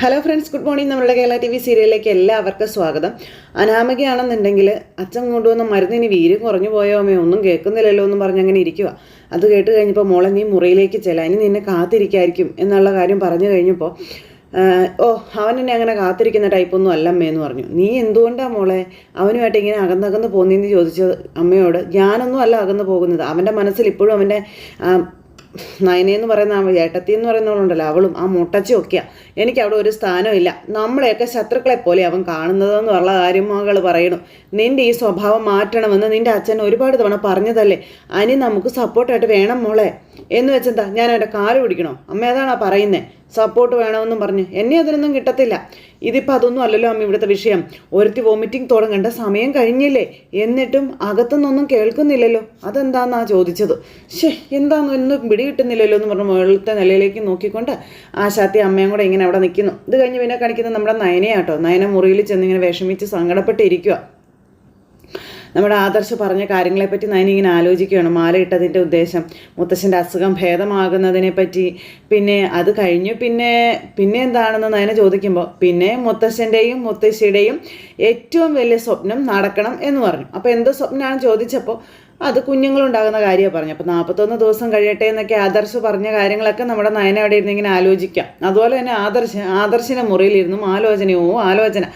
Hello friends good morning നമ്മളുടെ Kerala T V സീരിയലിലേക്ക് എല്ലാവർക്കും സ്വാഗതം. അനാമികയാണെന്നുണ്ടെങ്കിൽ അച്ഛൻ കൊണ്ടുവന്ന മരുന്നിന് വീര് കുറഞ്ഞു പോയോ അമ്മയോ ഒന്നും കേൾക്കുന്നില്ലല്ലോ എന്ന് പറഞ്ഞ് അങ്ങനെ ഇരിക്കുക അത് കേട്ട് കഴിഞ്ഞപ്പോൾ മോളെ നീ മുറിയിലേക്ക് ചെല്ല. ഇനി നിന്നെ കാത്തിരിക്കായിരിക്കും എന്നുള്ള കാര്യം പറഞ്ഞു കഴിഞ്ഞപ്പോൾ ഓ അവൻ എന്നെ അങ്ങനെ കാത്തിരിക്കുന്ന ടൈപ്പൊന്നും അല്ല അമ്മേ എന്ന് പറഞ്ഞു. നീ എന്തുകൊണ്ടാണ് മോളെ അവനുമായിട്ട് ഇങ്ങനെ അകന്നകന്ന് പോകുന്നതെന്ന് ചോദിച്ചത്? അമ്മയോട് ഞാനൊന്നും അല്ല അകന്ന് പോകുന്നത്. അവന്റെ മനസ്സിൽ ഇപ്പോഴും അവന്റെ ആ, എന്ന് പറയുന്ന ഏട്ടത്തി എന്ന് പറയുന്നവളുണ്ടല്ലോ അവളും ആ മുട്ടച്ചും ഒക്കെയാണ് എനിക്ക് അവിടെ ഒരു സ്ഥാനമില്ല. നമ്മളെയൊക്കെ ശത്രുക്കളെ പോലെ അവൻ കാണുന്നതെന്ന് കാര്യം മകൾ പറയണു. നിന്റെ ഈ സ്വഭാവം മാറ്റണമെന്ന് നിന്റെ അച്ഛൻ ഒരുപാട് തവണ പറഞ്ഞതല്ലേ? അനി നമുക്ക് സപ്പോർട്ടായിട്ട് വേണം മോളെ. എന്ന് വെച്ചെന്താ? ഞാൻ എന്റെ കാൽ പിടിക്കണോ? അമ്മ ഏതാണാ പറയുന്നത് സപ്പോർട്ട് വേണമെന്നും പറഞ്ഞ്. എന്നെ അതിനൊന്നും കിട്ടത്തില്ല. ഇതിപ്പോൾ അതൊന്നും അല്ലല്ലോ അമ്മ ഇവിടുത്തെ വിഷയം. ഒരുത്തി വോമിറ്റിംഗ് തുടങ്ങേണ്ട സമയം കഴിഞ്ഞില്ലേ? എന്നിട്ടും അകത്തുനിന്നൊന്നും കേൾക്കുന്നില്ലല്ലോ. അതെന്താന്നാ ചോദിച്ചത്? ഷേ എന്താന്ന്? ഒന്നും പിടി കിട്ടുന്നില്ലല്ലോ എന്ന് പറഞ്ഞ് മുകളിലത്തെ നിലയിലേക്ക് നോക്കിക്കൊണ്ട് ആശാത്തി അമ്മയും കൂടെ ഇങ്ങനെ അവിടെ നിൽക്കുന്നു ഇത് കഴിഞ്ഞ് പിന്നെ കാണിക്കുന്നത് നമ്മുടെ നയനയാട്ടോ നയന മുറിയിൽ ചെന്ന് ഇങ്ങനെ വിഷമിച്ച് സങ്കടപ്പെട്ടിരിക്കുക നമ്മുടെ ആദർശ് പറഞ്ഞ കാര്യങ്ങളെപ്പറ്റി നയൻ ഇങ്ങനെ ആലോചിക്കുകയാണ്. മാല ഇട്ടതിന്റെ ഉദ്ദേശം മുത്തശ്ശന്റെ അസുഖം ഭേദമാകുന്നതിനെ പറ്റി പിന്നെ അത് കഴിഞ്ഞു. പിന്നെ പിന്നെ എന്താണെന്ന് നയന ചോദിക്കുമ്പോൾ പിന്നെ മുത്തശ്ശന്റെയും മുത്തശ്ശിയുടെയും ഏറ്റവും വലിയ സ്വപ്നം നടക്കണം എന്ന് പറഞ്ഞു. അപ്പോൾ എന്ത് സ്വപ്നമാണ് ചോദിച്ചപ്പോൾ അത് കുഞ്ഞുങ്ങളുണ്ടാകുന്ന കാര്യമാണ് പറഞ്ഞു അപ്പോൾ നാൽപ്പത്തൊന്ന് ദിവസം കഴിയട്ടെ എന്നൊക്കെ ആദർശ് പറഞ്ഞ കാര്യങ്ങളൊക്കെ നമ്മുടെ നയന അവിടെ ഇരുന്ന് ഇങ്ങനെ ആലോചിക്കാം. അതുപോലെ തന്നെ ആദർശ് ആദർശിന്റെ മുറിയിലിരുന്നും ആലോചനയോ ആലോചന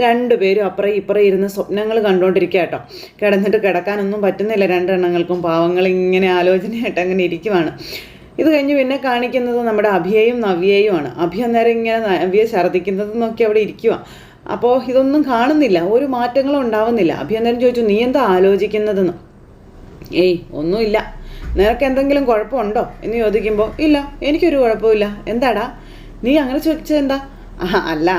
രണ്ടുപേരും അപ്പുറം ഇപ്പുറം ഇരുന്ന് സ്വപ്നങ്ങൾ കണ്ടുകൊണ്ടിരിക്കുക കേട്ടോ. കിടന്നിട്ട് കിടക്കാനൊന്നും പറ്റുന്നില്ല രണ്ടെണ്ണങ്ങൾക്കും. പാവങ്ങൾ ഇങ്ങനെ ആലോചനയായിട്ട് അങ്ങനെ ഇരിക്കുവാണ്. ഇത് കഴിഞ്ഞ് പിന്നെ കാണിക്കുന്നത് നമ്മുടെ അഭിയയും നവ്യയുമാണ് അഭിയ അന്നേരം ഇങ്ങനെ നവ്യ ഛർദ്ദിക്കുന്നത് നോക്കി അവിടെ ഇരിക്കുക അപ്പോൾ ഇതൊന്നും കാണുന്നില്ല. ഒരു മാറ്റങ്ങളും ഉണ്ടാവുന്നില്ല. അഭിയ അന്നേരം ചോദിച്ചു നീ എന്താ ആലോചിക്കുന്നതെന്ന്? ഏയ് ഒന്നുമില്ല. നിനക്ക് എന്തെങ്കിലും കുഴപ്പമുണ്ടോ? എന്ന് ചോദിക്കുമ്പോൾ ഇല്ല. എനിക്കൊരു കുഴപ്പമില്ല എന്താടാ? നീ അങ്ങനെ ചോദിച്ചത് എന്താ? അല്ല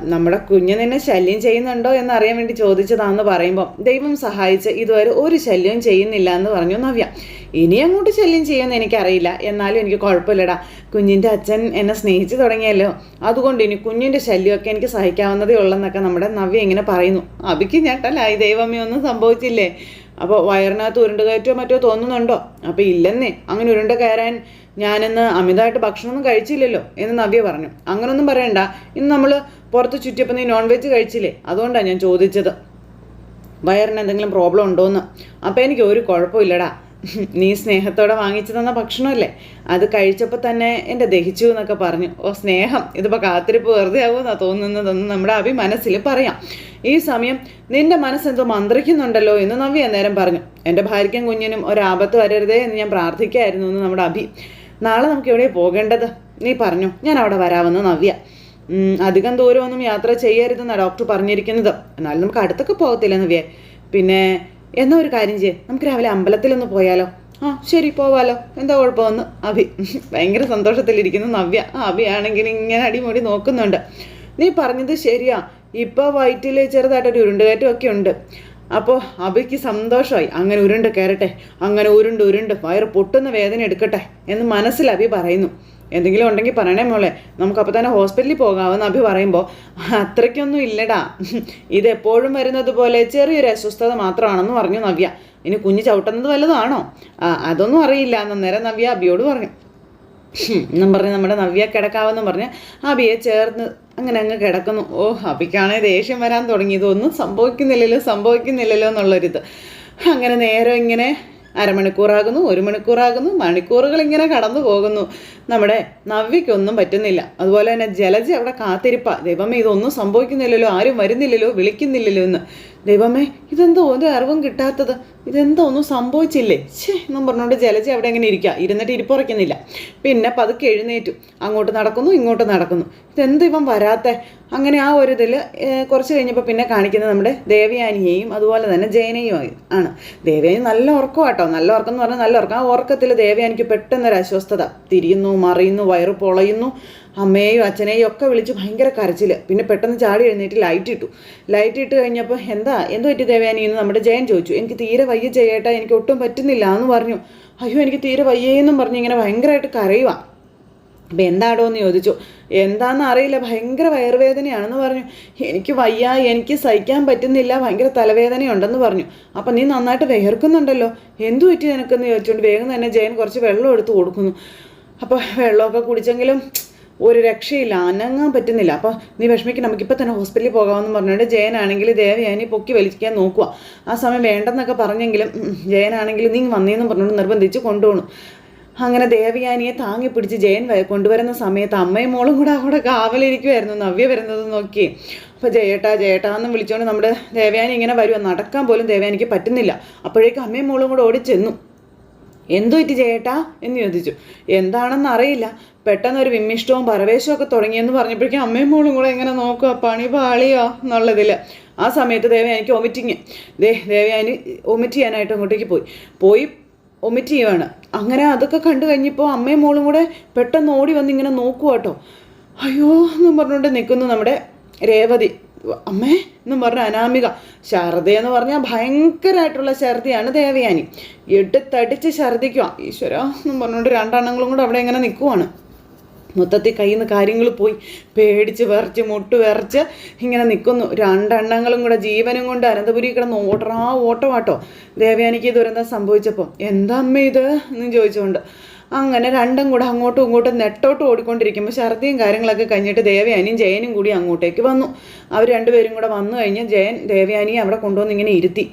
നമ്മുടെ കുഞ്ഞ് നിന്നെ ശല്യം ചെയ്യുന്നുണ്ടോ എന്ന് അറിയാൻ വേണ്ടി ചോദിച്ചതാന്ന് പറയുമ്പോൾ ദൈവം സഹായിച്ച് ഇതുവരെ ഒരു ശല്യവും ചെയ്യുന്നില്ല എന്ന് പറഞ്ഞു നവ്യ. ഇനി അങ്ങോട്ട് ശല്യം ചെയ്യുമെന്ന് എനിക്കറിയില്ല. എന്നാലും എനിക്ക് കുഴപ്പമില്ലടാ. കുഞ്ഞിന്റെ അച്ഛൻ എന്നെ സ്നേഹിച്ച് തുടങ്ങിയല്ലോ. അതുകൊണ്ട് ഇനി കുഞ്ഞിന്റെ ശല്യമൊക്കെ എനിക്ക് സഹിക്കാവുന്നതേ ഉള്ളെന്നൊക്കെ നമ്മുടെ നവ്യ ഇങ്ങനെ പറയുന്നു. അബിക്ക് ഞെട്ടലായി. ദൈവമേ ഒന്നും സംഭവിച്ചില്ലേ? അപ്പോൾ വയറിനകത്ത് ഉരുണ്ട് കയറ്റോ മറ്റോ തോന്നുന്നുണ്ടോ? അപ്പോൾ ഇല്ലെന്നേ. അങ്ങനെ ഉരുണ്ട് കയറാൻ ഞാനിന്ന് അമിതമായിട്ട് ഭക്ഷണമൊന്നും കഴിച്ചില്ലല്ലോ എന്ന് നവ്യ പറഞ്ഞു. അങ്ങനൊന്നും പറയണ്ട. ഇന്ന് നമ്മൾ പുറത്ത് ചുറ്റിയപ്പോൾ നീ നോൺ വെജ് കഴിച്ചില്ലേ? അതുകൊണ്ടാണ് ഞാൻ ചോദിച്ചത്. വയറിന് എന്തെങ്കിലും പ്രോബ്ലം ഉണ്ടോയെന്ന് അപ്പോൾ എനിക്ക് ഒരു കുഴപ്പമില്ലടാ നീ സ്നേഹത്തോടെ വാങ്ങിച്ചു തന്ന ഭക്ഷണമല്ലേ? അത് കഴിച്ചപ്പോൾ തന്നെ എന്റെ ദഹിച്ചു എന്നൊക്കെ പറഞ്ഞു. ഓ സ്നേഹം. ഇതിപ്പോൾ കാത്തിരിപ്പ് വെറുതെ ആവുമെന്നാണ് തോന്നുന്നതെന്ന് നമ്മുടെ അഭി മനസ്സിൽ പറയാം. ഈ സമയം നിന്റെ മനസ്സെന്തോ മന്ത്രിക്കുന്നുണ്ടല്ലോ എന്ന് നവ്യ നേരം പറഞ്ഞു. എന്റെ ഭാര്യയ്ക്കും കുഞ്ഞിനും ഒരാപത്ത് വരരുതേ എന്ന് ഞാൻ പ്രാർത്ഥിക്കായിരുന്നു എന്ന് നമ്മുടെ അഭി നാളെ നമുക്ക് എവിടെ പോകേണ്ടത്? നീ പറഞ്ഞു. ഞാൻ അവിടെ വരാമെന്ന് നവ്യ. അധികം ദൂരമൊന്നും യാത്ര ചെയ്യരുതെന്നാണ് ഡോക്ടർ പറഞ്ഞിരിക്കുന്നത്. എന്നാലും നമുക്ക് അടുത്തൊക്കെ പോകത്തില്ല നവ്യ? പിന്നെ എന്നാ ഒരു കാര്യം ചെയ്യേ. നമുക്ക് രാവിലെ അമ്പലത്തിലൊന്ന് പോയാലോ? ആ ശരി പോവാലോ. എന്താ കുഴപ്പമെന്ന്? അഭി ഭയങ്കര സന്തോഷത്തിലിരിക്കുന്നു നവ്യ. അഭി ആണെങ്കിൽ ഇങ്ങനെ അടിമുടി നോക്കുന്നുണ്ട്. നീ പറഞ്ഞത് ശരിയാ. ഇപ്പോൾ വയറ്റിൽ ചെറുതായിട്ടൊരു ഉരുണ്ടുകയറ്റം ഒക്കെ ഉണ്ട്. അപ്പോൾ അഭയ്ക്ക് സന്തോഷമായി അങ്ങനെ ഉരുണ്ട് കയറട്ടെ. അങ്ങനെ ഉരുണ്ട് ഉരുണ്ട് വയറ് പൊട്ടുന്ന വേദന എടുക്കട്ടെ എന്ന് മനസ്സിൽ അഭി പറയുന്നു. എന്തെങ്കിലും ഉണ്ടെങ്കിൽ പറയണേ മോളെ. നമുക്ക് അപ്പോൾ തന്നെ ഹോസ്പിറ്റലിൽ പോകാമെന്ന് അഭി പറയുമ്പോൾ അത്രയ്ക്കൊന്നും ഇല്ലടാ. ഇതെപ്പോഴും വരുന്നത് പോലെ ചെറിയൊരു അസ്വസ്ഥത മാത്രമാണെന്ന് പറഞ്ഞു നവ്യ. ഇനി കുഞ്ഞ് ചവിട്ടുന്നത് വല്ലതാണോ അതൊന്നും അറിയില്ല. അന്നേരം നവ്യ അബിയോട് പറഞ്ഞു. എന്നും പറഞ്ഞ് നമ്മുടെ നവ്യ കിടക്കാവെന്നും പറഞ്ഞ് അബിയെ ചേർന്ന് അങ്ങനെ അങ്ങ് കിടക്കുന്നു. ഓ അബിക്കാണെ ദേഷ്യം വരാൻ തുടങ്ങി ഇതൊന്നും സംഭവിക്കുന്നില്ലല്ലോ സംഭവിക്കുന്നില്ലല്ലോ എന്നുള്ളൊരിത്. അങ്ങനെ നേരം ഇങ്ങനെ അരമണിക്കൂറാകുന്നു ഒരു മണിക്കൂറാകുന്നു മണിക്കൂറുകൾ ഇങ്ങനെ കടന്നു പോകുന്നു. നമ്മുടെ നവ്യക്കൊന്നും പറ്റുന്നില്ല. അതുപോലെ തന്നെ ജലജ അവിടെ കാത്തിരിപ്പ. ദൈവമേ ഇതൊന്നും സംഭവിക്കുന്നില്ലല്ലോ ആരും വരുന്നില്ലല്ലോ വിളിക്കുന്നില്ലല്ലോ എന്ന്. ദൈവമേ ഇതെന്തോ ഒരു അറിവും കിട്ടാത്തത്. ഇതെന്തോ ഒന്നും സംഭവിച്ചില്ലേ? ഛേ എന്നും പറഞ്ഞുകൊണ്ട് ജലജി അവിടെ അങ്ങനെ ഇരിക്കുക ഇരുന്നിട്ട് ഇരിപ്പുറയ്ക്കുന്നില്ല പിന്നെ പതുക്കെ എഴുന്നേറ്റു. അങ്ങോട്ട് നടക്കുന്നു ഇങ്ങോട്ട് നടക്കുന്നു. ഇതെന്ത് ഇവൻ വരാത്ത? അങ്ങനെ ആ ഒരു ഇതിൽ കുറച്ച് കഴിഞ്ഞപ്പോൾ പിന്നെ കാണിക്കുന്നത് നമ്മുടെ ദേവയാനിയെയും അതുപോലെ തന്നെ ജയനെയും ആണ്. ദേവയാനി നല്ല ഉറക്കം കേട്ടോ നല്ല ഉറക്കം എന്ന് പറഞ്ഞാൽ നല്ല ഉറക്കം. ആ ഉറക്കത്തിൽ ദേവയാനിക്ക് പെട്ടെന്നൊരു അസ്വസ്ഥത. തിരിയുന്നു മറിയുന്നു വയറ് പൊളയുന്നു. അമ്മയെയും അച്ഛനെയും ഒക്കെ വിളിച്ച് ഭയങ്കര കരച്ചിൽ പിന്നെ പെട്ടെന്ന് ചാടി എഴുന്നേറ്റ് ലൈറ്റ് ഇട്ടു. ലൈറ്റ് ഇട്ട് കഴിഞ്ഞപ്പോൾ എന്താ? എന്ത് പറ്റി ദേവയാനി എന്ന് നമ്മുടെ ജയൻ ചോദിച്ചു. എനിക്ക് തീരെ വയ്യ ചെയ്യേട്ടാ എനിക്ക് ഒട്ടും പറ്റുന്നില്ല എന്ന് പറഞ്ഞു. അയ്യോ എനിക്ക് തീരെ വയ്യേന്നും പറഞ്ഞ് ഇങ്ങനെ ഭയങ്കരമായിട്ട് കരയുക അപ്പം എന്താടോ എന്ന് ചോദിച്ചു. എന്താണെന്ന് അറിയില്ല ഭയങ്കര വയറുവേദനയാണെന്ന് പറഞ്ഞു. എനിക്ക് വയ്യ എനിക്ക് സഹിക്കാൻ പറ്റുന്നില്ല ഭയങ്കര തലവേദനയുണ്ടെന്ന് പറഞ്ഞു. അപ്പം നീ നന്നായിട്ട് വിയർക്കുന്നുണ്ടല്ലോ എന്തു പറ്റി നിനക്കെന്ന് ചോദിച്ചുകൊണ്ട് വേഗം തന്നെ ജയൻ കുറച്ച് വെള്ളം എടുത്ത് കൊടുക്കുന്നു. അപ്പോൾ വെള്ളമൊക്കെ കുടിച്ചെങ്കിലും ഒരു രക്ഷയില്ല അനങ്ങാൻ പറ്റുന്നില്ല. അപ്പോൾ നീ വിഷമിക്ക് നമുക്കിപ്പോൾ തന്നെ ഹോസ്പിറ്റലിൽ പോകാമെന്ന് പറഞ്ഞുകൊണ്ട് ജയനാണെങ്കിൽ ദേവയാനി പൊക്കി വലിക്കാൻ നോക്കുക. ആ സമയം വേണ്ടെന്നൊക്കെ പറഞ്ഞെങ്കിലും ജയനാണെങ്കിൽ നീ വന്നേന്ന് പറഞ്ഞുകൊണ്ട് നിർബന്ധിച്ച് കൊണ്ടുപോകണം അങ്ങനെ ദേവയാനിയെ താങ്ങി പിടിച്ച് ജയൻ കൊണ്ടുവരുന്ന സമയത്ത് അമ്മയും മോളും കൂടെ അവിടെ കാവലിരിക്കുമായിരുന്നു നവ്യ വരുന്നത് നോക്കി. അപ്പോൾ ജയേട്ടാ ജയേട്ടാ എന്ന് വിളിച്ചുകൊണ്ട് നമ്മുടെ ദേവയാനി ഇങ്ങനെ വരുക നടക്കാൻ പോലും ദേവയാനിക്ക് പറ്റുന്നില്ല. അപ്പോഴേക്കും അമ്മയും മോളും കൂടെ ഓടിച്ചെന്നു. എന്തു പറ്റി ചേട്ടാ എന്ന് ചോദിച്ചു. എന്താണെന്ന് അറിയില്ല. പെട്ടെന്ന് ഒരു വിമ്മിഷ്ടവും പരവേശവും ഒക്കെ തുടങ്ങിയെന്ന് പറഞ്ഞപ്പോഴേക്കും അമ്മയും മോളും കൂടെ എങ്ങനെ നോക്കുക പണി പാളിയോ എന്നുള്ളതിൽ ആ സമയത്ത് ദേവയാനിക്ക് ഒമിറ്റിങ് ദേ ദേവയാനി ഒമിറ്റ് ചെയ്യാനായിട്ട് അങ്ങോട്ടേക്ക് പോയി. പോയി ഒമിറ്റ് ചെയ്യുവാണ്. അങ്ങനെ അതൊക്കെ കണ്ടു കഴിഞ്ഞപ്പോൾ അമ്മയും മോളും കൂടെ പെട്ടെന്ന് ഓടി വന്ന് ഇങ്ങനെ നോക്കുക കേട്ടോ അയ്യോ എന്നും പറഞ്ഞുകൊണ്ട് നിൽക്കുന്നു നമ്മുടെ രേവതി. അമ്മേ എന്നും പറഞ്ഞ അനാമിക. ശാരദ എന്ന് പറഞ്ഞാൽ ഭയങ്കരമായിട്ടുള്ള ഛർദിയാണ് ദേവയാനി. എടുത്തടിച്ച് ഛർദിക്കുക ഈശ്വര എന്നും പറഞ്ഞുകൊണ്ട് രണ്ടെണ്ണങ്ങളും കൂടെ അവിടെ ഇങ്ങനെ നിൽക്കുവാണ് മൊത്തത്തിൽ കയ്യിൽ നിന്ന് കാര്യങ്ങൾ പോയി. പേടിച്ച് വിറച്ച് മുട്ട് വിറച്ച് ഇങ്ങനെ നിൽക്കുന്നു രണ്ടെണ്ണങ്ങളും കൂടെ ജീവനും കൊണ്ട് അനന്തപുരി കിടന്ന് ഓട്ടറാ ഓട്ടമാട്ടോ ദേവയാനിക്ക് ദുരന്തം സംഭവിച്ചപ്പോൾ എന്താ അമ്മ ഇത്? എന്നും ചോദിച്ചുകൊണ്ട്. അങ്ങനെ രണ്ടും കൂടെ അങ്ങോട്ടും ഇങ്ങോട്ടും നെട്ടോട്ട് ഓടിക്കൊണ്ടിരിക്കുമ്പോൾ ഛർദിയും കാര്യങ്ങളൊക്കെ കഴിഞ്ഞിട്ട് ദേവയാനിയും ജയനും കൂടി അങ്ങോട്ടേക്ക് വന്നു. അവർ രണ്ടുപേരും കൂടെ വന്നു കഴിഞ്ഞ് ജയൻ ദേവയാനിയെ അവിടെ കൊണ്ടുവന്ന് ഇങ്ങനെ ഇരുത്തി.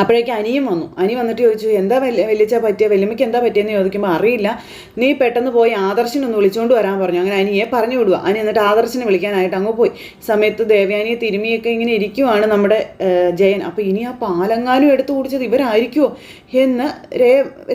അപ്പോഴേക്കും അനിയും വന്നു. അനി വന്നിട്ട് ചോദിച്ചു എന്താ വലിയ വലിയച്ച പറ്റിയ? വല്യമ്മയ്ക്ക് എന്താ പറ്റിയെന്ന് ചോദിക്കുമ്പോൾ അറിയില്ല. നീ പെട്ടെന്ന് പോയി ആദർശനൊന്ന് വിളിച്ചുകൊണ്ട് വരാൻ പറഞ്ഞു. അങ്ങനെ അനിയെ പറഞ്ഞു വിടുക അനി എന്നിട്ട് ആദർശനെ വിളിക്കാനായിട്ട് അങ്ങ് പോയി. സമയത്ത് ദേവയാനിയെ തിരുമിയൊക്കെ ഇങ്ങനെ ഇരിക്കുവാണ് നമ്മുടെ ജയൻ. അപ്പോൾ ഇനി ആ പാലങ്ങാനും എടുത്തു കുടിച്ചത് ഇവരായിരിക്കുമോ എന്ന്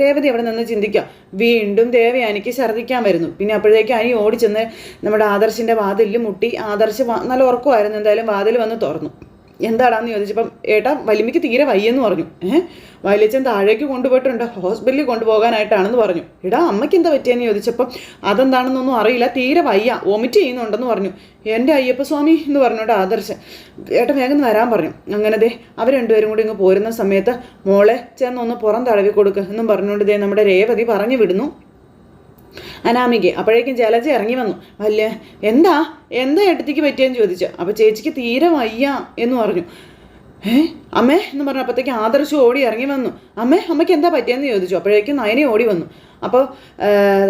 രേവതി അവിടെ നിന്ന് ചിന്തിക്കാം. വീണ്ടും ദേവയാനിക്ക് ഛർദ്ദിക്കാൻ വരുന്നു. പിന്നെ അപ്പോഴേക്കും അനി ഓടിച്ചെന്ന് നമ്മുടെ ആദർശിന്റെ വാതിലിൽ മുട്ടി ആദർശ് നല്ല ഉറക്കമായിരുന്നു. എന്തായാലും വാതിൽ വന്ന് തുറന്നു. എന്താടാന്ന് ചോദിച്ചപ്പം ഏട്ടാ വലിമയ്ക്ക് തീരെ വയ്യെന്ന് പറഞ്ഞു. ഏഹ് വയലച്ചൻ താഴേക്ക് കൊണ്ടുപോയിട്ടുണ്ട്? ഹോസ്പിറ്റലിൽ കൊണ്ടുപോകാനായിട്ടാണെന്ന് പറഞ്ഞു. എടാ അമ്മയ്ക്ക് എന്താ പറ്റിയെന്ന് ചോദിച്ചപ്പം അതെന്താണെന്നൊന്നും അറിയില്ല തീരെ വയ്യ വൊമിറ്റ് ചെയ്യുന്നുണ്ടെന്ന് പറഞ്ഞു. എന്റെ അയ്യപ്പസ്വാമി എന്ന് പറഞ്ഞോട്ട് ആദർശൻ ഏട്ടൻ വേഗം വരാൻ പറഞ്ഞു. അങ്ങനെ ദേ അവർ രണ്ടുപേരും കൂടി ഇങ്ങ് പോരുന്ന സമയത്ത് മോളെ ചേർന്ന് ഒന്ന് പുറം തടവി കൊടുക്കുക എന്നും പറഞ്ഞുകൊണ്ട് ദേ നമ്മുടെ രേവതി പറഞ്ഞു വിടുന്നു. അനാമിക. അപ്പോഴേക്കും ജലജ ഇറങ്ങി വന്നു. വല്യ എന്താ? എന്താ എടുത്തേക്ക് പറ്റിയെന്ന് ചോദിച്ചു. അപ്പോൾ ചേച്ചിക്ക് തീരെ വയ്യ എന്ന് പറഞ്ഞു. ഏ? അമ്മേ എന്ന് പറഞ്ഞപ്പോഴത്തേക്ക് ആദർശം ഓടി ഇറങ്ങി വന്നു. അമ്മേ അമ്മയ്ക്ക് എന്താ പറ്റിയെന്ന് ചോദിച്ചു. അപ്പോഴേക്കും നയനെ ഓടി വന്നു. അപ്പോൾ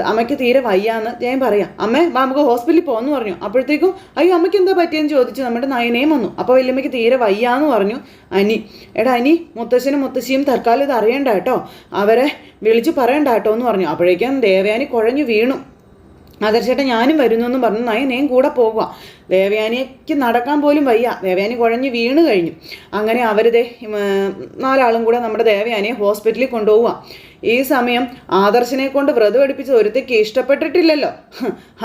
അമ്മയ്ക്ക് തീരെ വയ്യാന്ന് ഞാൻ പറയാം. അമ്മേ വാ നമുക്ക് ഹോസ്പിറ്റലിൽ പോകുന്നു പറഞ്ഞു. അപ്പോഴത്തേക്കും അയ്യോ അമ്മയ്ക്ക് എന്താ പറ്റിയെന്ന് ചോദിച്ചു. നമ്മുടെ നയനയും വന്നു. അപ്പോൾ വലിയമ്മയ്ക്ക് തീരെ വയ്യാന്ന് പറഞ്ഞു അനി. എടാ അനി മുത്തശ്ശനും മുത്തശ്ശിയും തൽക്കാലം ഇത് അറിയണ്ട കേട്ടോ. അവരെ വിളിച്ച് പറയണ്ട കേട്ടോ എന്ന് പറഞ്ഞു. അപ്പോഴേക്കും ദേവയാനി കുഴഞ്ഞു വീണു. ആദർശേട്ടൻ ഞാനും വരുന്നു എന്ന് പറഞ്ഞു നയനയും കൂടെ പോകുക ദേവയാനിക്ക് നടക്കാൻ പോലും വയ്യ. ദേവയാനി കുഴഞ്ഞ് വീണ് കഴിഞ്ഞു. അങ്ങനെ അവരിതേ നാലാളും കൂടെ നമ്മുടെ ദേവയാനിയെ ഹോസ്പിറ്റലിൽ കൊണ്ടുപോവുക. ഈ സമയം ആദർശനെ കൊണ്ട് വ്രതം എടുപ്പിച്ച് ഒരുത്തേക്ക് ഇഷ്ടപ്പെട്ടിട്ടില്ലല്ലോ.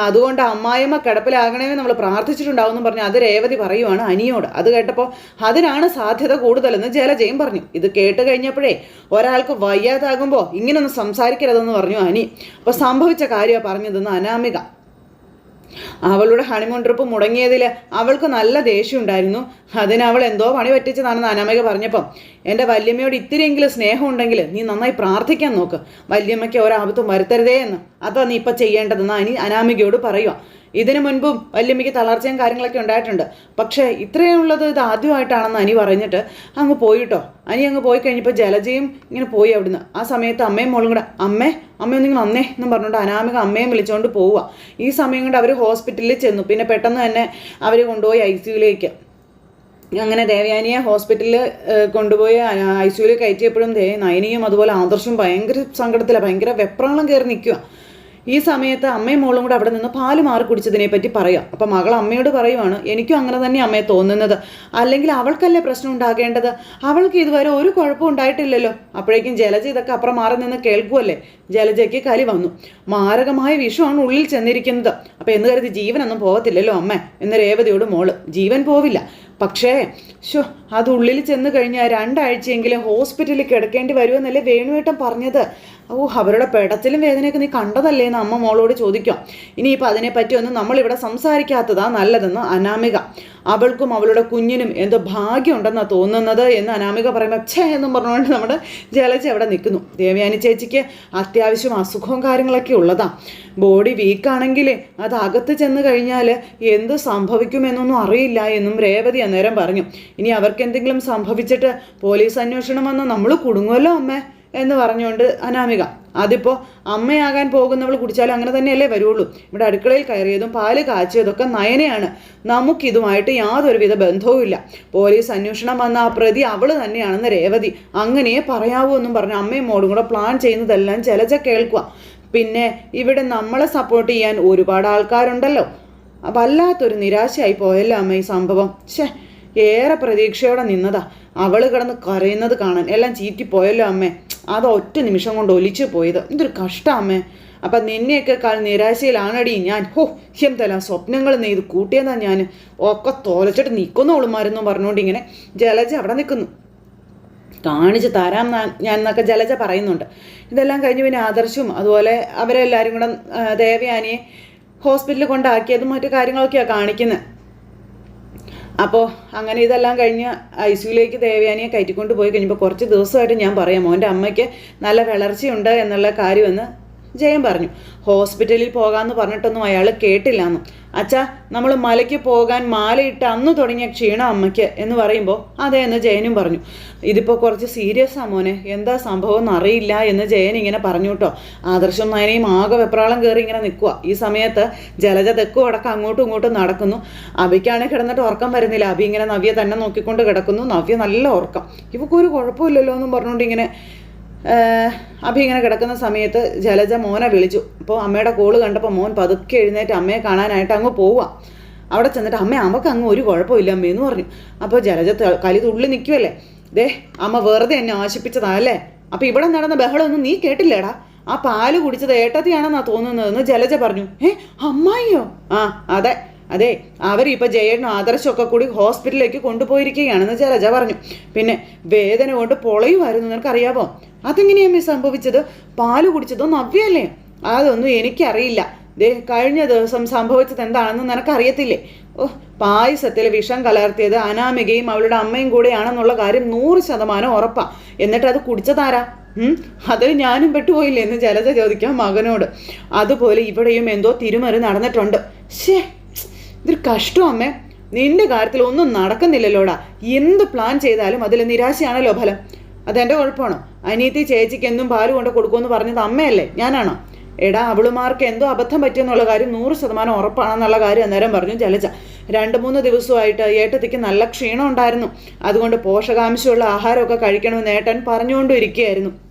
അതുകൊണ്ട് അമ്മായിമ്മ കിടപ്പിലാകണമെന്ന് നമ്മൾ പ്രാർത്ഥിച്ചിട്ടുണ്ടാവും എന്ന് പറഞ്ഞു അത് രേവതി പറയുവാണ് അനിയോട്. അത് കേട്ടപ്പോൾ അതിനാണ് സാധ്യത കൂടുതലെന്ന് ജലജയും പറഞ്ഞു. ഇത് കേട്ട് കഴിഞ്ഞപ്പോഴേ ഒരാൾക്ക് വയ്യാതാകുമ്പോൾ ഇങ്ങനൊന്നും സംസാരിക്കരുതെന്ന് പറഞ്ഞു അനി. അപ്പോൾ സംഭവിച്ച കാര്യമാണ് പറഞ്ഞതെന്ന് അനാമിക. അവളുടെ ഹണിമൂൺ ട്രിപ്പ് മുടങ്ങിയതിൽ അവൾക്ക് നല്ല ദേഷ്യം ഉണ്ടായിരുന്നു അതിന് അവൾ എന്തോ പണി പറ്റിച്ചതാണെന്ന് അനാമിക പറഞ്ഞപ്പം എന്റെ വല്യമ്മയോട് ഇത്തിരിയെങ്കിലും സ്നേഹം ഉണ്ടെങ്കിൽ നീ നന്നായി പ്രാർത്ഥിക്കാൻ നോക്ക്. വല്യമ്മയ്ക്ക് ഒരാപത്തും വരുത്തരുതേ എന്ന് അതാ നീ ഇപ്പം ചെയ്യേണ്ടതെന്ന് അനി അനാമികയോട് പറയുക ഇതിനു മുൻപും വല്യമ്മയ്ക്ക് തളർച്ചയും കാര്യങ്ങളൊക്കെ ഉണ്ടായിട്ടുണ്ട്. പക്ഷേ ഇത്രയുള്ളത് ഇത് ആദ്യമായിട്ടാണെന്ന് അനി പറഞ്ഞിട്ട് അങ്ങ് പോയിട്ടോ? അനി അങ്ങ് പോയി കഴിഞ്ഞപ്പോൾ ജലജയും ഇങ്ങനെ പോയി അവിടുന്ന്. ആ സമയത്ത് അമ്മയും മോളും കൂടെ അമ്മേ അമ്മ ഒന്നിങ്ങനെ വന്നേ എന്നും പറഞ്ഞുകൊണ്ട് അനാമിക അമ്മയും വിളിച്ചുകൊണ്ട് പോവുക ഈ സമയം കൊണ്ട് അവർ ഹോസ്പിറ്റലിൽ ചെന്നു. പിന്നെ പെട്ടെന്ന് തന്നെ അവർ കൊണ്ടുപോയി ഐ സിയുലേക്ക് അങ്ങനെ ദേവയാനിയെ ഹോസ്പിറ്റലിൽ കൊണ്ടുപോയി ഐ സിയുയിൽ കയറ്റിയപ്പോഴും നയനിയും അതുപോലെ ആദർശും ഭയങ്കര സങ്കടത്തിലാണ് ഭയങ്കര വെപ്രാളം കയറി നിൽക്കുക ഈ സമയത്ത് അമ്മയും മോളും കൂടെ അവിടെ നിന്ന് പാൽ മാറി കുടിച്ചതിനെ പറ്റി പറയാം. അപ്പം മകൾ അമ്മയോട് പറയുവാണ് എനിക്കും അങ്ങനെ തന്നെ അമ്മയെ തോന്നുന്നത്. അല്ലെങ്കിൽ അവൾക്കല്ലേ പ്രശ്നം ഉണ്ടാകേണ്ടത്? അവൾക്ക് ഇതുവരെ ഒരു കുഴപ്പം ഉണ്ടായിട്ടില്ലല്ലോ. അപ്പോഴേക്കും ജലജ ഇതൊക്കെ അപ്പുറം മാറി നിന്ന് കേൾക്കുമല്ലേ ജലജയ്ക്ക് കലി വന്നു. മാരകമായ വിഷമാണ് ഉള്ളിൽ ചെന്നിരിക്കുന്നത്. അപ്പം എന്ന് കരുതി ജീവനൊന്നും പോകത്തില്ലല്ലോ അമ്മ? എന്ന് രേവതിയോട് മോൾ ജീവൻ പോവില്ല. പക്ഷേ ഷോ അത് ഉള്ളിൽ ചെന്ന് കഴിഞ്ഞാൽ രണ്ടാഴ്ചയെങ്കിലും ഹോസ്പിറ്റലിൽ കിടക്കേണ്ടി വരുമെന്നല്ലേ വേണുവേട്ടൻ പറഞ്ഞത്. ഓ അവരുടെ പെടത്തിലും വേദനയൊക്കെ നീ കണ്ടതല്ലേ എന്ന് അമ്മ മോളോട് ചോദിക്കാം. ഇനിയിപ്പോൾ അതിനെപ്പറ്റി ഒന്നും നമ്മളിവിടെ സംസാരിക്കാത്തതാ നല്ലതെന്ന് അനാമിക. അവൾക്കും അവളുടെ കുഞ്ഞിനും എന്തോ ഭാഗ്യമുണ്ടെന്നാണ് തോന്നുന്നത് എന്ന് അനാമിക പറയുമ്പോൾ ഛേ എന്നും പറഞ്ഞുകൊണ്ട് നമ്മുടെ ജലജ അവിടെ നിൽക്കുന്നു. ദേവയാനി ചേച്ചിക്ക് അത്യാവശ്യം അസുഖവും കാര്യങ്ങളൊക്കെ ഉള്ളതാ. ബോഡി വീക്കാണെങ്കിൽ അത് അകത്ത് ചെന്ന് കഴിഞ്ഞാൽ എന്ത് സംഭവിക്കുമെന്നൊന്നും അറിയില്ല എന്നും രേവതി അന്നേരം പറഞ്ഞു. ഇനി അവർക്ക് എന്തെങ്കിലും സംഭവിച്ചിട്ട് പോലീസ് അന്വേഷണം വന്നാൽ നമ്മൾ കുടുങ്ങുമല്ലോ അമ്മേ. എന്ന് പറഞ്ഞുകൊണ്ട് അനാമിക അതിപ്പോൾ അമ്മയാകാൻ പോകുന്നവൾ കുടിച്ചാലും അങ്ങനെ തന്നെയല്ലേ വരുള്ളൂ. ഇവിടെ അടുക്കളയിൽ കയറിയതും പാൽ കാച്ചിയതൊക്കെ നയനയാണ്. നമുക്കിതുമായിട്ട് യാതൊരുവിധ ബന്ധവുമില്ല പോലീസ് അന്വേഷണം വന്ന ആ പ്രതി അവൾ തന്നെയാണെന്ന് രേവതി അങ്ങനെയേ പറയാവൂ എന്നും പറഞ്ഞ് അമ്മയും മോളും കൂടെ പ്ലാൻ ചെയ്യുന്നതെല്ലാം ചിലച്ച കേൾക്കുക പിന്നെ ഇവിടെ നമ്മളെ സപ്പോർട്ട് ചെയ്യാൻ ഒരുപാട് ആൾക്കാരുണ്ടല്ലോ. വല്ലാത്തൊരു നിരാശയായി പോയല്ലോ അമ്മ ഈ സംഭവം? ഛേ ഏറെ പ്രതീക്ഷയോടെ നിന്നതാ. അവൾ കിടന്ന് കരയുന്നത് കാണാൻ എല്ലാം ചീറ്റിപ്പോയല്ലോ അമ്മേ. അത് ഒറ്റ നിമിഷം കൊണ്ട് ഒലിച്ചു പോയത്. ഇതൊരു കഷ്ടമേ അപ്പം നിന്നെയൊക്കെ കാൽ നിരാശയിലാണടി ഞാൻ. ഹോ തല സ്വപ്നങ്ങൾ നെയ്ത് കൂട്ടിയെന്നാ ഞാൻ ഒക്കെ തോലച്ചിട്ട് നിൽക്കുന്നോളുമാരെന്നും പറഞ്ഞുകൊണ്ട് ഇങ്ങനെ ജലജ അവിടെ നിൽക്കുന്നു കാണിച്ച് തരാം ഞാൻ എന്നൊക്കെ ജലജ പറയുന്നുണ്ട്. ഇതെല്ലാം കഴിഞ്ഞ് പിന്നെ ആദർശും അതുപോലെ അവരെല്ലാവരും കൂടെ ദേവയാനിയെ ഹോസ്പിറ്റലിൽ കൊണ്ടാക്കിയതും മറ്റു കാര്യങ്ങളൊക്കെയാണ് കാണിക്കുന്നത് അപ്പോൾ അങ്ങനെ ഇതെല്ലാം കഴിഞ്ഞ് ഐ സിയുലേക്ക് ദേവയാനിയെ കയറ്റിക്കൊണ്ട് പോയി കഴിഞ്ഞപ്പോൾ കുറച്ച് ദിവസമായിട്ട് ഞാൻ പറയാം മോന്റെ അമ്മയ്ക്ക് നല്ല വളർച്ചയുണ്ട് എന്നുള്ള കാര്യമെന്ന് ജയൻ പറഞ്ഞു. ഹോസ്പിറ്റലിൽ പോകാമെന്ന് പറഞ്ഞിട്ടൊന്നും അയാൾ കേട്ടില്ലാന്ന്. അച്ഛാ നമ്മൾ മലയ്ക്ക് പോകാൻ മാലയിട്ട് അന്ന് തുടങ്ങിയ ക്ഷീണം അമ്മയ്ക്ക് എന്ന് പറയുമ്പോൾ അതെ എന്ന് ജയനും പറഞ്ഞു. ഇതിപ്പോൾ കുറച്ച് സീരിയസ് ആ മോനെ എന്താ സംഭവം എന്ന് അറിയില്ല എന്ന് ജയൻ ഇങ്ങനെ പറഞ്ഞു കേട്ടോ. ആദർശം നയനയും ആകെ വെപ്രാളം കയറി ഇങ്ങനെ നിൽക്കുക ഈ സമയത്ത് ജലജ തെക്കും അടക്കം അങ്ങോട്ടും ഇങ്ങോട്ടും നടക്കുന്നു. അബിക്കാണെങ്കിൽ കിടന്നിട്ട് ഉറക്കം വരുന്നില്ല. അബി ഇങ്ങനെ നവ്യ തന്നെ നോക്കിക്കൊണ്ട് കിടക്കുന്നു. നവ്യ നല്ല ഉറക്കം. ഇവക്കൊരു കുഴപ്പമില്ലല്ലോ എന്നും പറഞ്ഞുകൊണ്ട് ഇങ്ങനെ അഭി ഇങ്ങനെ കിടക്കുന്ന സമയത്ത് ജലജ മോനെ വിളിച്ചു. അപ്പോൾ അമ്മയുടെ കോൾ കണ്ടപ്പോൾ മോൻ പതുക്കെ എഴുന്നേറ്റ് അമ്മയെ കാണാനായിട്ട് അങ്ങ് പോവുക അവിടെ ചെന്നിട്ട് അമ്മ അമ്മയ്ക്ക് അങ്ങ് ഒരു കുഴപ്പമില്ല അമ്മ എന്ന് പറഞ്ഞു. അപ്പോൾ ജലജ കലി തുള്ളി നിൽക്കുമല്ലേ ദേ അമ്മ വെറുതെ എന്നെ ആശിപ്പിച്ചതാല്ലേ? അപ്പോൾ ഇവിടെ നടന്ന ബഹളമൊന്നും നീ കേട്ടില്ലേടാ? ആ പാൽ കുടിച്ചത് ഏട്ടത്തിയാണെന്നാ തോന്നുന്നതെന്ന് ജലജ പറഞ്ഞു. ഏ അമ്മായിയോ? ആ അതെ. അതെ അവരിപ്പോൾ ജയേട്ടനും ആദർശമൊക്കെ കൂടി ഹോസ്പിറ്റലിലേക്ക് കൊണ്ടുപോയിരിക്കുകയാണെന്ന് ജലജ പറഞ്ഞു. പിന്നെ വേദന കൊണ്ട് പൊളയുമായിരുന്നു നിനക്കറിയാവോ? അതെങ്ങനെയാ സംഭവിച്ചത്? പാൽ കുടിച്ചതോ നവ്യല്ലേ അതൊന്നും എനിക്കറിയില്ല. ദേ കഴിഞ്ഞ ദിവസം സംഭവിച്ചത് എന്താണെന്ന് നിനക്കറിയത്തില്ലേ? ഓ പായസത്തിൽ വിഷം കലർത്തിയത് അനാമികയും അവളുടെ അമ്മയും കൂടെയാണെന്നുള്ള കാര്യം നൂറ് ശതമാനം ഉറപ്പാ. എന്നിട്ട് അത് കുടിച്ചതാരാ? അതിൽ ഞാനും പെട്ടുപോയില്ലേ എന്ന് ജലജ ചോദിക്കാം മകനോട്. അതുപോലെ ഇവിടെയും എന്തോ തിരുമറി നടന്നിട്ടുണ്ട്. ശേ ഇതൊരു കഷ്ടം അമ്മേ. നിന്റെ കാര്യത്തിൽ ഒന്നും നടക്കുന്നില്ലല്ലോടാ. എന്ത് പ്ലാൻ ചെയ്താലും അതിൽ നിരാശയാണല്ലോ ഫലം. അതെന്റെ കുഴപ്പമാണോ? അനിയത്തി ചേച്ചിക്ക് എന്നും പാൽ കൊണ്ട് കൊടുക്കുമെന്ന് പറഞ്ഞത് അമ്മയല്ലേ? ഞാനാണോ? എടാ അവളുമാർക്ക് എന്തോ അബദ്ധം പറ്റിയെന്നുള്ള കാര്യം നൂറ് ശതമാനം ഉറപ്പാണെന്നുള്ള കാര്യം അന്നേരം പറഞ്ഞു ജലജ. രണ്ട് മൂന്ന് ദിവസമായിട്ട് ഏട്ടത്തിക്ക് നല്ല ക്ഷീണം ഉണ്ടായിരുന്നു. അതുകൊണ്ട് പോഷകാംശമുള്ള ആഹാരമൊക്കെ കഴിക്കണമെന്ന് ഏട്ടൻ പറഞ്ഞുകൊണ്ടും ഇരിക്കുകയായിരുന്നു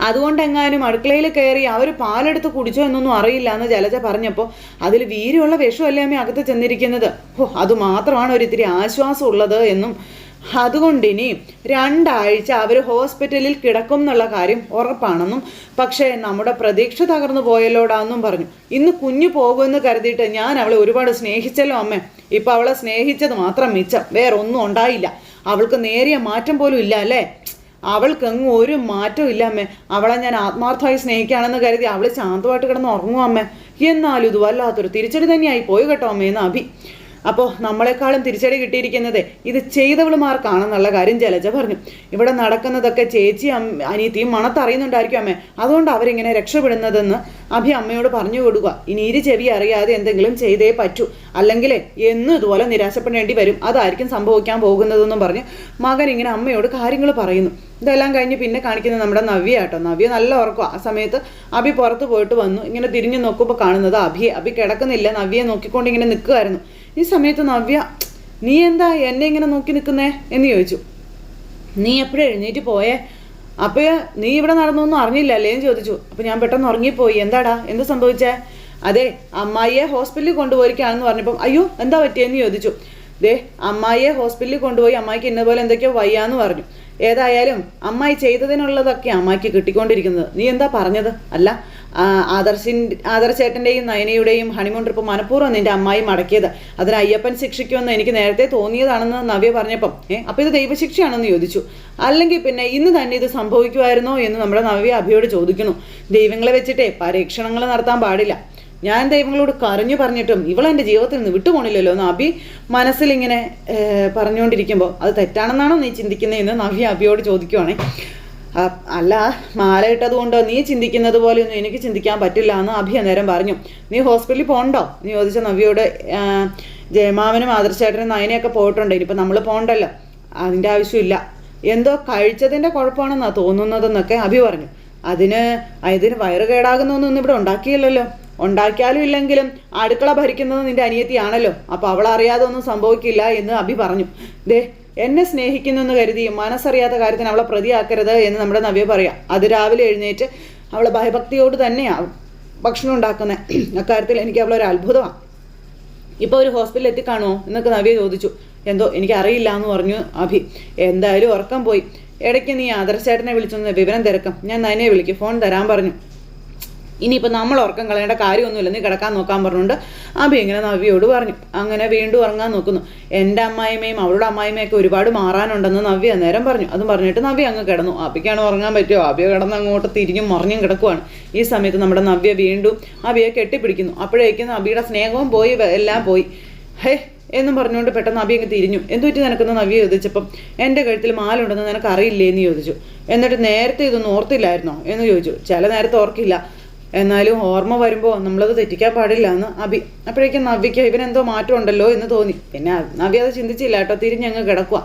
അതുകൊണ്ടെങ്ങാനും അടുക്കളയിൽ കയറി അവർ പാലെടുത്ത് കുടിച്ചോ എന്നൊന്നും അറിയില്ല എന്ന് ജലജ പറഞ്ഞപ്പോൾ അതിൽ വീര്യമുള്ള വിഷമല്ലേ അമ്മ അകത്ത് ചെന്നിരിക്കുന്നത്? ഓ അത് മാത്രമാണ് ഒരിത്തിരി ആശ്വാസം ഉള്ളത് എന്നും. അതുകൊണ്ടിനി രണ്ടാഴ്ച അവർ ഹോസ്പിറ്റലിൽ കിടക്കും എന്നുള്ള കാര്യം ഉറപ്പാണെന്നും പക്ഷേ നമ്മുടെ പ്രതീക്ഷ തകർന്നു പോയല്ലോടാന്നും പറഞ്ഞു. ഇന്ന് കുഞ്ഞു പോകുമെന്ന് കരുതിയിട്ട് ഞാൻ അവളെ ഒരുപാട് സ്നേഹിച്ചല്ലോ അമ്മ. ഇപ്പം അവളെ സ്നേഹിച്ചത് മാത്രം മിച്ചം. വേറൊന്നും ഉണ്ടായില്ല. അവൾക്ക് നേരിയ മാറ്റം പോലും ഇല്ല അല്ലേ? അവൾക്കെങ്ങും ഒരു മാറ്റവും ഇല്ല അമ്മേ. അവളെ ഞാൻ ആത്മാർത്ഥമായി സ്നേഹിക്കുകയാണെന്ന് കരുതി അവൾ ശാന്തമായിട്ട് കിടന്ന് ഉറങ്ങും അമ്മേ. എന്നാലും ഇത് വല്ലാത്തൊരു തിരിച്ചടി തന്നെയായി പോയി കേട്ടോ അമ്മേന്ന് അഭി. അപ്പോൾ നമ്മളെക്കാളും തിരിച്ചടി കിട്ടിയിരിക്കുന്നത് ഇത് ചെയ്തവളുമാർക്കാണെന്നുള്ള കാര്യം ജലജ പറഞ്ഞു. ഇവിടെ നടക്കുന്നതൊക്കെ ചേച്ചി അനിയത്തിയും മണത്തറിയുന്നുണ്ടായിരിക്കും അമ്മേ. അതുകൊണ്ട് അവരിങ്ങനെ രക്ഷപ്പെടുന്നതെന്ന് അഭി അമ്മയോട് പറഞ്ഞു കൊടുക്കുക. ഇനി ഇരു ചെവി അറിയാതെ എന്തെങ്കിലും ചെയ്തേ പറ്റൂ. അല്ലെങ്കിൽ എന്നും ഇതുപോലെ നിരാശപ്പെടേണ്ടി വരും. അതായിരിക്കും സംഭവിക്കാൻ പോകുന്നതെന്നും പറഞ്ഞ് മകൻ ഇങ്ങനെ അമ്മയോട് കാര്യങ്ങൾ പറയുന്നു. ഇതെല്ലാം കഴിഞ്ഞ് പിന്നെ കാണിക്കുന്നത് നമ്മുടെ നവ്യ കേട്ടോ നവ്യ നല്ല ഉറക്കം ആ സമയത്ത് അഭി പുറത്ത് പോയിട്ട് വന്നു. ഇങ്ങനെ തിരിഞ്ഞു നോക്കുമ്പോൾ കാണുന്നത് അഭി അഭി കിടക്കുന്നില്ല. നവ്യയെ നോക്കിക്കൊണ്ട് ഇങ്ങനെ നിൽക്കുമായിരുന്നു ഈ സമയത്ത് നവ്യ നീ എന്താ എന്നെ ഇങ്ങനെ നോക്കി നിൽക്കുന്നേ എന്ന് ചോദിച്ചു. നീ എപ്പോഴും എഴുന്നേറ്റ് പോയേ? അപ്പോൾ നീ ഇവിടെ നടന്നൊന്നും അറിഞ്ഞില്ല അല്ലേ എന്ന് ചോദിച്ചു. അപ്പോൾ ഞാൻ പെട്ടെന്ന് ഉറങ്ങിപ്പോയി. എന്താടാ? എന്ത് സംഭവിച്ചേ? അതെ അമ്മായിയെ ഹോസ്പിറ്റലിൽ കൊണ്ടുപോയിരിക്കുകയാണെന്ന് പറഞ്ഞപ്പം അയ്യോ എന്താ പറ്റിയെന്ന്? ചോദിച്ചു. ദേ അമ്മായിയെ ഹോസ്പിറ്റലിൽ കൊണ്ടുപോയി അമ്മായിക്ക് ഇന്നപോലെ എന്തൊക്കെയോ വയ്യാന്ന് പറഞ്ഞു. ഏതായാലും അമ്മായി ചെയ്തതിനുള്ളതൊക്കെ അമ്മായിക്ക് കിട്ടിക്കൊണ്ടിരിക്കുന്നത്. നീ എന്താ പറഞ്ഞത്? അല്ല ആദർശിൻ ആദർശേട്ടന്റെയും നയനയുടെയും ഹണിമൂൺ ട്രിപ്പ് മനഃപൂർവം നിന്റെ അമ്മായി മടക്കിയത് അതിന് അയ്യപ്പൻ ശിക്ഷിക്കുമെന്ന് എനിക്ക് നേരത്തെ തോന്നിയതാണെന്ന് നവ്യ പറഞ്ഞപ്പം. ഏ അപ്പോൾ ഇത് ദൈവശിക്ഷയാണെന്ന് ചോദിച്ചു. അല്ലെങ്കിൽ പിന്നെ ഇന്ന് തന്നെ ഇത് സംഭവിക്കുമായിരുന്നോ എന്ന് നമ്മുടെ നവ്യ അഭിയോട് ചോദിക്കുന്നു. ദൈവങ്ങളെ വെച്ചിട്ടേ പരീക്ഷണങ്ങൾ നടത്താൻ പാടില്ല. ഞാൻ ദൈവങ്ങളോട് കരഞ്ഞു പറഞ്ഞിട്ടും ഇവൾ എന്റെ ജീവിതത്തിൽ നിന്ന് വിട്ടുപോണില്ലല്ലോ എന്ന് അഭി മനസ്സിലിങ്ങനെ ഏഹ്, പറഞ്ഞുകൊണ്ടിരിക്കുമ്പോൾ അത് തെറ്റാണെന്നാണോ നീ ചിന്തിക്കുന്നതെന്ന് നവ്യ അഭിയോട് ചോദിക്കുവാണേ. അല്ല മാല ഇട്ടത് കൊണ്ടോ? നീ ചിന്തിക്കുന്നത് പോലെയൊന്നും എനിക്ക് ചിന്തിക്കാൻ പറ്റില്ല എന്ന് അഭി അന്നേരം പറഞ്ഞു. നീ ഹോസ്പിറ്റലിൽ പോകണ്ടോ നീ ചോദിച്ച നവ്യയോട് ആ, ജയമാവനും ആദർശേട്ടനും നയനയൊക്കെ പോയിട്ടുണ്ട്. ഇനിയിപ്പോൾ നമ്മൾ പോകണ്ടല്ലോ അതിന്റെ ആവശ്യമില്ല. എന്തോ കഴിച്ചതിന്റെ കുഴപ്പമാണെന്നാണ് തോന്നുന്നതെന്നൊക്കെ അഭി പറഞ്ഞു. അതിന് അതിന് വയറ് കേടാകുന്നൊന്നും ഇവിടെ ഉണ്ടാക്കിയില്ലല്ലോ. ഉണ്ടാക്കിയാലും ഇല്ലെങ്കിലും അടുക്കള ഭരിക്കുന്നത് നിന്റെ അനിയത്തിയാണല്ലോ. അപ്പോൾ അവൾ അറിയാതെ ഒന്നും സംഭവിക്കില്ല എന്ന് അഭി പറഞ്ഞു. ദേ എന്നെ സ്നേഹിക്കുന്നെന്ന് കരുതി മനസ്സറിയാത്ത കാര്യത്തിന് അവളെ പ്രതിയാക്കരുത് എന്ന് നമ്മുടെ നവ്യ പറയാം. അത് രാവിലെ എഴുന്നേറ്റ് അവൾ ഭയഭക്തിയോട് തന്നെയാണ് ഭക്ഷണം ഉണ്ടാക്കുന്നത് അക്കാര്യത്തിൽ എനിക്ക് അവളൊരു അത്ഭുതമാണ് ഇപ്പോൾ ഒരു ഹോസ്പിറ്റലിൽ എത്തിക്കാണുമോ എന്നൊക്കെ നവ്യ ചോദിച്ചു. എന്തോ എനിക്കറിയില്ല എന്ന് പറഞ്ഞു അഭി. എന്തായാലും ഉറക്കം പോയി. ഇടയ്ക്ക് നീ ആദർശേട്ടനെ വിളിച്ചൊന്ന് വിവരം തിരക്കാം. ഞാൻ നയനെ വിളിക്കും. ഫോൺ തരാൻ പറഞ്ഞു. ഇനിയിപ്പോൾ നമ്മൾ ഉറക്കം കളയേണ്ട കാര്യമൊന്നുമില്ല നീ കിടക്കാൻ നോക്കാൻ പറഞ്ഞുകൊണ്ട് അഭി ഇങ്ങനെ നവ്യയോട് പറഞ്ഞു. അങ്ങനെ വീണ്ടും ഉറങ്ങാൻ നോക്കുന്നു. എന്റെ അമ്മായിമ്മയും അവളുടെ അമ്മായിമ്മയൊക്കെ ഒരുപാട് മാറാനുണ്ടെന്ന് നവ്യ നേരം പറഞ്ഞു. അതും പറഞ്ഞിട്ട് നവ്യ അങ്ങ് കിടന്നു. അഭിക്കാണ് ഉറങ്ങാൻ പറ്റുമോ? അഭ്യ കിടന്ന് അങ്ങോട്ട് തിരിഞ്ഞും മറിഞ്ഞും കിടക്കുവാണ്. ഈ സമയത്ത് നമ്മുടെ നവ്യ വീണ്ടും അഭിയെ കെട്ടിപ്പിടിക്കുന്നു. അപ്പോഴേക്കും അഭിയുടെ സ്നേഹവും പോയി എല്ലാം പോയി. ഹേ എന്നും പറഞ്ഞുകൊണ്ട് പെട്ടെന്ന് നബി അങ്ങ് തിരിഞ്ഞു. എന്തു പറ്റി നിനക്കെന്ന്? നവ്യ ചോദിച്ചപ്പം എന്റെ കഴുത്തിൽ മാലുണ്ടെന്ന് നിനക്ക് അറിയില്ലേ എന്ന് ചോദിച്ചു. എന്നിട്ട് നേരത്തെ ഇതൊന്നും ഓർത്തില്ലായിരുന്നോ? എന്ന് ചോദിച്ചു. ചില നേരത്തെ ഓർക്കില്ല. എന്നാലും ഓർമ്മ വരുമ്പോൾ നമ്മളത് തെറ്റിക്കാൻ പാടില്ല എന്ന് അഭി അപ്പോഴേക്കും നവ്യയ്ക്ക് ഇവനെന്തോ മാറ്റം ഉണ്ടല്ലോ എന്ന് തോന്നി. പിന്നെ നവ്യ അത് ചിന്തിച്ചില്ല കേട്ടോ തിരിഞ്ഞങ്ങ് കിടക്കുക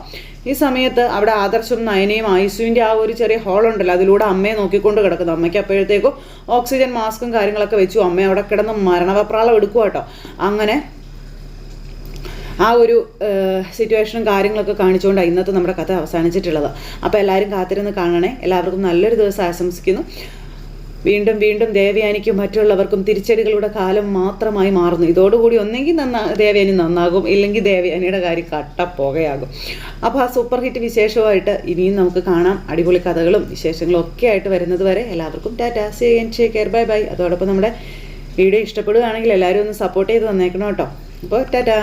ഈ സമയത്ത് അവിടെ ആദർശം നയനയും ഐസുവിന്റെ ആ ഒരു ചെറിയ ഹോൾ ഉണ്ടല്ലോ അതിലൂടെ അമ്മയെ നോക്കിക്കൊണ്ട് കിടക്കുന്നു. അമ്മയ്ക്ക് അപ്പോഴത്തേക്കും ഓക്സിജൻ മാസ്കും കാര്യങ്ങളൊക്കെ വെച്ചു. അമ്മ അവിടെ കിടന്ന് മരണവപ്രാളം എടുക്കുക കേട്ടോ. അങ്ങനെ ആ ഒരു സിറ്റുവേഷനും കാര്യങ്ങളൊക്കെ കാണിച്ചുകൊണ്ടാണ് ഇന്നത്തെ നമ്മുടെ കഥ അവസാനിച്ചിട്ടുള്ളത്. അപ്പോൾ എല്ലാവരും കാത്തിരുന്ന് കാണണേ. എല്ലാവർക്കും നല്ലൊരു ദിവസം ആശംസിക്കുന്നു. വീണ്ടും വീണ്ടും ദേവയാനിക്കും മറ്റുള്ളവർക്കും തിരിച്ചടികളുടെ കാലം മാത്രമായി മാറുന്നു. ഇതോടുകൂടി ഒന്നെങ്കിൽ നന്നാ ദേവയാനി നന്നാകും. ഇല്ലെങ്കിൽ ദേവയാനിയുടെ കാര്യം കട്ടപ്പോകയാകും അപ്പോൾ ആ സൂപ്പർ ഹിറ്റ് വിശേഷമായിട്ട് ഇനിയും നമുക്ക് കാണാം. അടിപൊളി കഥകളും വിശേഷങ്ങളും ഒക്കെ ആയിട്ട് വരുന്നത് വരെ എല്ലാവർക്കും ടാറ്റാ. സി എൻ ഷേ കെയർ ബൈ ബൈ അതോടൊപ്പം നമ്മുടെ വീഡിയോ ഇഷ്ടപ്പെടുകയാണെങ്കിൽ എല്ലാവരും ഒന്ന് സപ്പോർട്ട് ചെയ്ത് തന്നേക്കണം കേട്ടോ. അപ്പോൾ ടാറ്റാ.